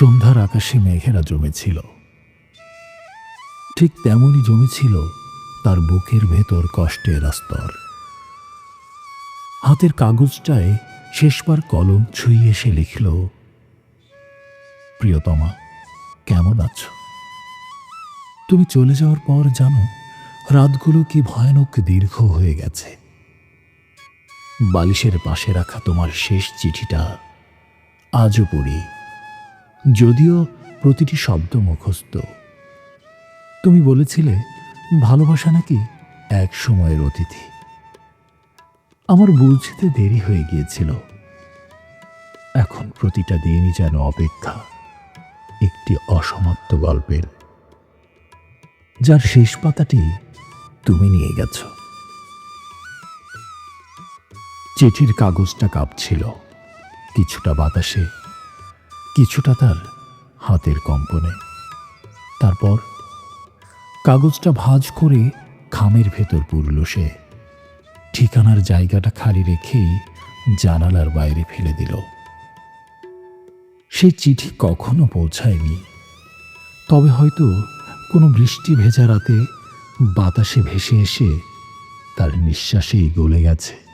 সন্ধ্যার আকাশে মেঘেরা জমেছিল। ঠিক তেমনই জমেছিল তার বুকের ভেতর কষ্টের স্তর হাতের কাগজটায় শেষবার কলম ছুঁয়ে এসে লিখল, প্রিয়তমা, কেমন আছো? তুমি চলে যাওয়ার পর জানো, রাতগুলো কি ভয়ানক দীর্ঘ হয়ে গেছে। বালিশের পাশে রাখা তোমার শেষ চিঠিটা আজও পড়ি। যদিও প্রতিটি শব্দ মুখস্থ। তুমি বলেছিলে, ভালোবাসা নাকি এক সময়ের অতিথি। আমার বুঝতে দেরি হয়ে গিয়েছিল। এখন প্রতিটা দিনই যেন অপেক্ষা একটি অসমাপ্ত গল্পের। যার শেষ পাতাটি তুমি নিয়ে গেছ। চিঠির কাগজটা কাঁপছিল। কিছুটা বাতাসে কিছুটা তার হাতের কম্পনে। তারপর কাগজটা ভাঁজ করে খামের ভেতর পুরল সে। ঠিকানার জায়গাটা খালি রেখেই জানালার বাইরে ফেলে দিল। সে চিঠি কখনো পৌঁছায়নি। তবে হয়তো কোনো বৃষ্টি ভেজা রাতে বাতাসে ভেসে এসে তার নিঃশ্বাসেই গলে গেছে।